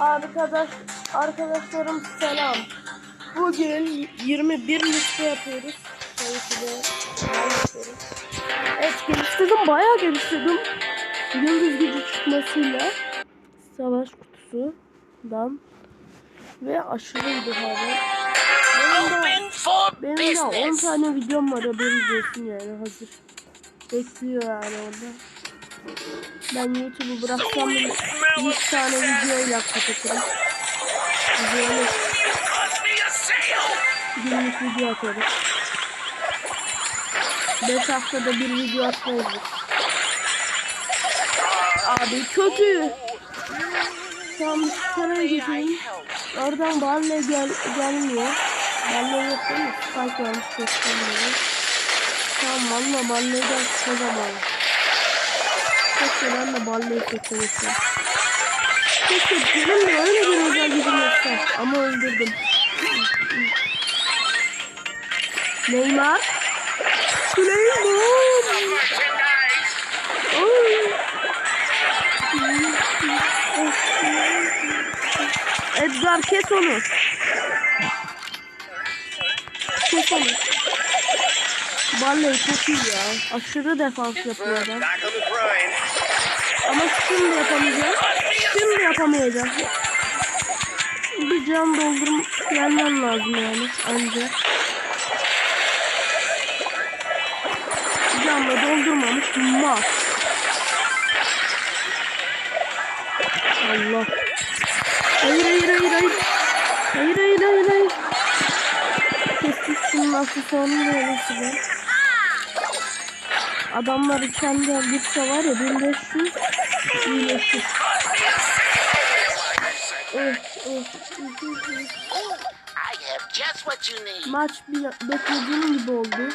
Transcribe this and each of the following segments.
Arkadaş, arkadaşlarım selam. Bugün 21 liste yapıyoruz. Evet geliştirdim bayağı geliştirdim. Yıldız gücü çıkmasıyla savaş kutusundan ve aşırıydı hava. Benim de, benim de 10 business. tane videom var haberiniz olsun yani hazır. Bekliyor yani orada. Ben YouTube'u bıraksam bile 100 tane videoyla kapatırım. Videoyla günlük video atarız. 5 haftada bir video atmayız. Abi kötü. Tamam biz saraya geçelim. Oradan Barley gel gelmiyor. Barley yok değil mi? Spike varmış göstermiyor. Tamam valla Barley'den çıkacağım abi. Ben de Barley'i seçebilsem. Keşke benim de öyle bir özel gücüm yoksa. Ama öldürdüm. Neymar. Süleyman. Edgar kes onu. Kes onu. Vallahi çok iyi ya. Aşırı defans yapıyor adam. Ama şimdi yapamayacağım. Şimdi yapamayacağım. Bir can doldurum gelmem lazım yani anca. Canla doldurmamış mal. Allah. Hayır hayır hayır hayır. Hayır hayır hayır hayır. Kestik şunun aksesuarını da öyle Adamlar içeride gitse var ya 1500 iyileşir. Maç bir beklediğim gibi oldu.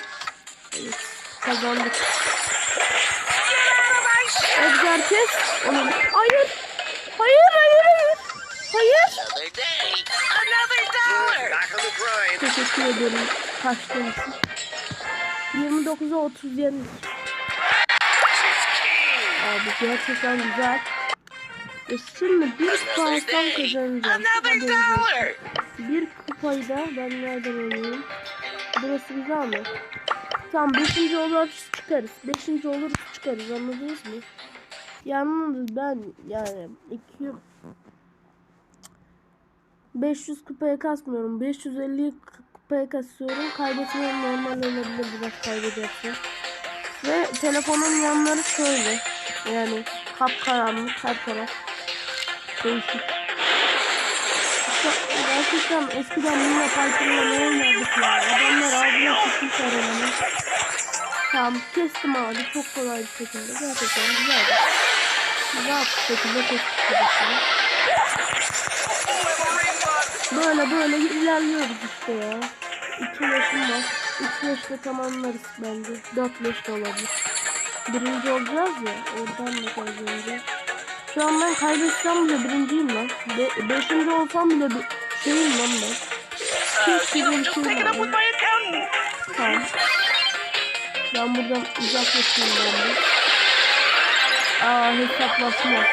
Evet, kazandık. Edgar kes. Onu... Hayır. Hayır hayır hayır. Teşekkür ederim kaçtığın için. 29'a 30 yendik. Abi gerçekten güzel. E şimdi bir kupa alsam kazanacağım. Bir kupayı da ben nereden oynayayım? Burası güzel mi? Tamam 5. olur çıkarız. 5. olur çıkarız anladınız mı? Yalnız ben yani 2 500 kupaya kasmıyorum. 550 kupaya kasıyorum. Kaybetmem normal olabilir biraz kaybedersem. Ve telefonun yanları şöyle. Yani kapkaranlık her taraf. Değişik. Gerçekten eskiden bununla Python'la ne oynardık ya. Adamlar ağzına sıkmış arabanı. Tamam kestim abi çok kolay bir şekilde. Gerçekten güzel. Güzel bir şekilde kestik. Böyle böyle ilerliyoruz işte ya. İki yaşım var. Üç yaşta tamamlarız bence. Dört yaş da olabilir. Birinci olacağız ya. Oradan da kazanacağız. Şu an ben kaybetsem bile birinciyim lan. Be beşinci olsam bile bir şeyim lan ben. You know, bir şey var. Tamam. Ben buradan uzaklaşayım ben de. Aa hesaplaşma.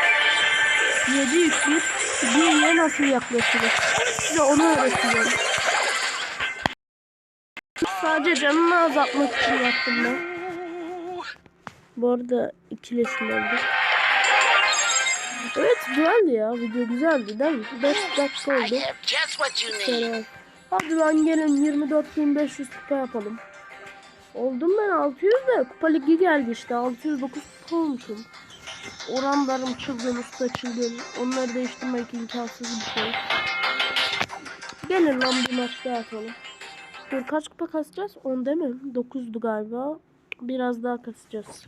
7 3 1 1'ye nasıl yaklaşılır? Size onu öğretiyorum. Sadece canını azaltmak için yaptım ben. Bu arada ikileşim oldu. Evet güzeldi ya. Video güzeldi değil mi? 5 dakika oldu. Selam. Hadi lan gelin 24.500 kupa yapalım. Oldum ben 600 de kupa ligi geldi işte 609 kupa olmuşum. Oranlarım çılgın usta çılgın. Onları değiştirmek imkansız bir şey. Gelin lan bir maç daha atalım. Dur kaç kupa kasacağız? 10 değil mi? 9'du galiba. Biraz daha kasacağız.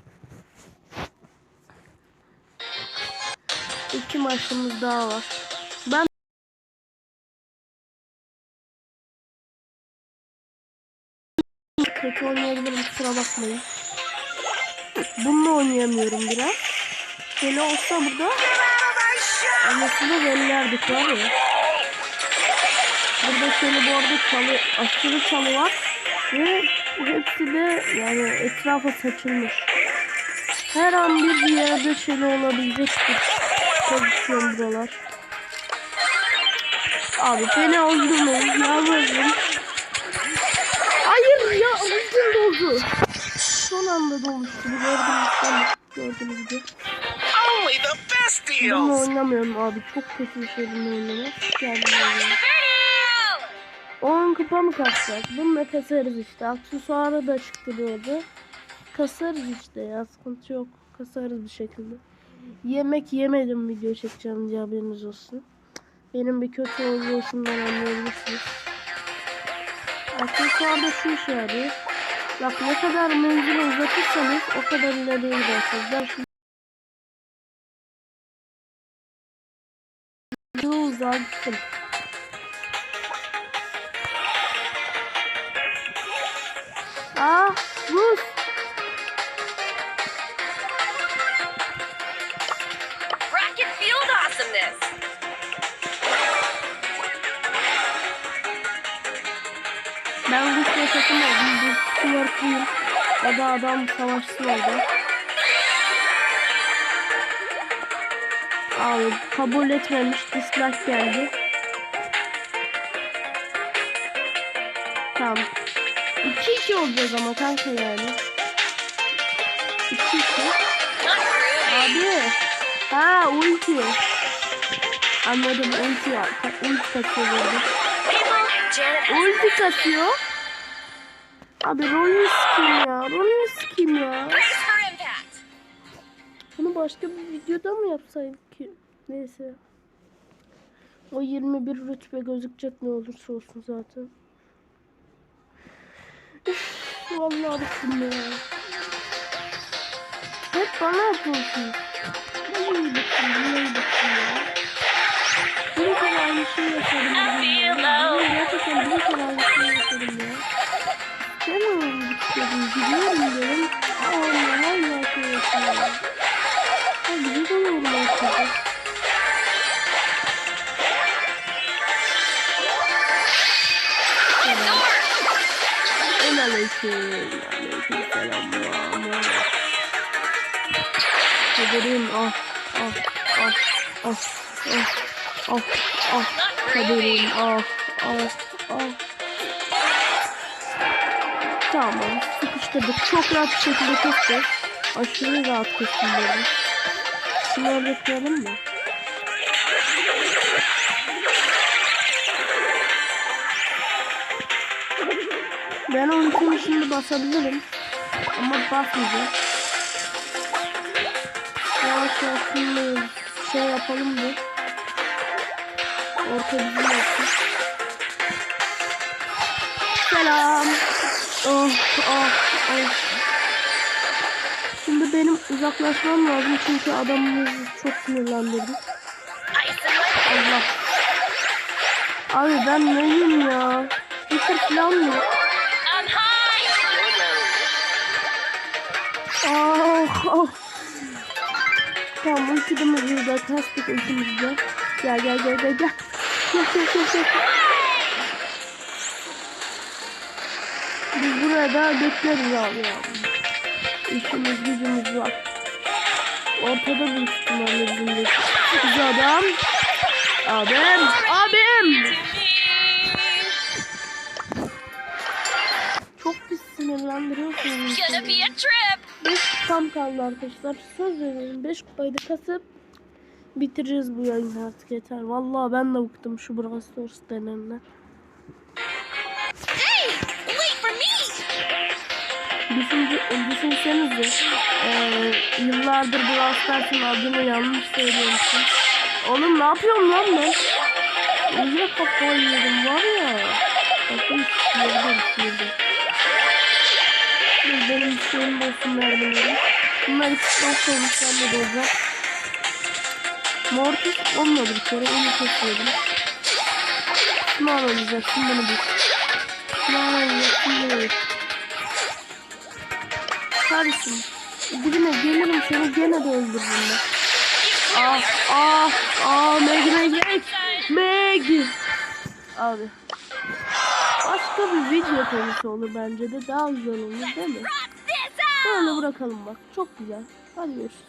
İki maçımız daha var. Ben kötü oynayabilirim kusura bakmayın. Bununla oynayamıyorum biraz. Şöyle olsa burada anasını bellerdik var ya. Burada şöyle bu arada çalı, aşırı çalı var. Ve hepsi de yani etrafa saçılmış. Her an bir yerde şöyle olabilecek pozisyon buralar. Abi beni öldürmeyin. Yalvarırım. Hayır ya ultim doldu. Son anda dolmuştu. Bu gördüğünüz gibi. Gördüğünüz gibi. Only the best Bununla oynamıyorum abi. Çok kötü bir şey bununla oynamak. Geldim oynamak. Video! 10 kupa mı kasacak? Bununla kasarız işte. Aksesuarı da çıktı böyle. Kasarız işte ya. Sıkıntı yok. Kasarız bir şekilde. Yemek yemedim video çekeceğim diye haberiniz olsun. Benim bir kötü olduğusundan anlayabilirsiniz. Aksesuar da şu işe yarıyor. Bak ne kadar menzili uzatırsanız o kadar ileriye gidersiniz. Ben şimdi uzağa. Ah, buz. Fırsatım oldum. Bu twerk'liyim. Ya da adam savaşçı oldu. Abi kabul etmemiş. Dislike geldi. Tamam. 2-2 olacağız ama kanka yani. 2-2. Not groovy! Abi. Ha ulti. Anladım ulti ya. Ulti kasıyor burada. Ulti kasıyor. Abi rolü kim ya? Rolü kim ya? Bunu başka bir videoda mı yapsaydık ki? Neyse. O 21 rütbe gözükecek ne olursa olsun zaten. Vallahi bıktım ya. Hep bana yapıyorsun. Vallahi bıktım, vallahi bıktım ya. Bir kere aynı şeyi yaşadım. Bugün gerçekten bir kere aynı şeyi yaşadım ya. İstemiyorum gitmedim, gidiyorum dedim. Allah hala şey yaşıyorum. Ha güzel olurum artık. Selam. Aleyküm. Aleyküm selam. Muhammed. Kaderim ah ah ah ah ah ah ah Not kaderim groovy! ah ah ah. Tamam sıkıştırdık. Çok rahat bir şekilde kesti. Aşırı rahat kestim böyle. Şunları kıralım mı? Ben ultimi şimdi basabilirim. Ama basmayacağım. Yavaş yavaş şimdi şey yapalım bir. Orta bizim olsun. Selam. Oh oh oh. Şimdi benim uzaklaşmam lazım çünkü adamımızı çok sinirlendirdim. Allah. Abi ben neyim ya? Hiçbir falan mı? I'm high! Ah ah. Tamam ultimizi de kastık ultimizi de. Gel gel gel gel gel. Gel gel gel gel. Biz burada bekleriz abi ya. İşimiz gücümüz var. Ortada bir ihtimalle bizim de. Adam. Abim. Abim. Çok pis sinirlendiriyorsunuz. Gonna be a trip! 5 kupam kaldı arkadaşlar. Söz veriyorum 5 kupayı da kasıp bitireceğiz bu yayını artık yeter. Vallahi ben de bıktım şu Brawl Stars denenden. Düşünce, düşünsenize eee yıllardır Brawl Stars'ın adını yanlış söylüyormuşum. Oğlum ne yapıyorum lan ben? İyice kafayı yedim var ya. Bakın sıyırdım sıyırdım. Dur benim şeyim olsun mermilerim. Bunlar ikisi çok ben de olacak. Mortis olmadı bir kere onu kesiyordum. Şunu alacaksın bunu bir. Şunu alacaksın bunu bir. Kardeşim dibine gelirim seni gene de öldürürüm ben. Ah ah ah Meg Meg Meg Abi Başka bir video konusu olur bence de daha güzel olur değil mi? Böyle bırakalım bak çok güzel Hadi görüşürüz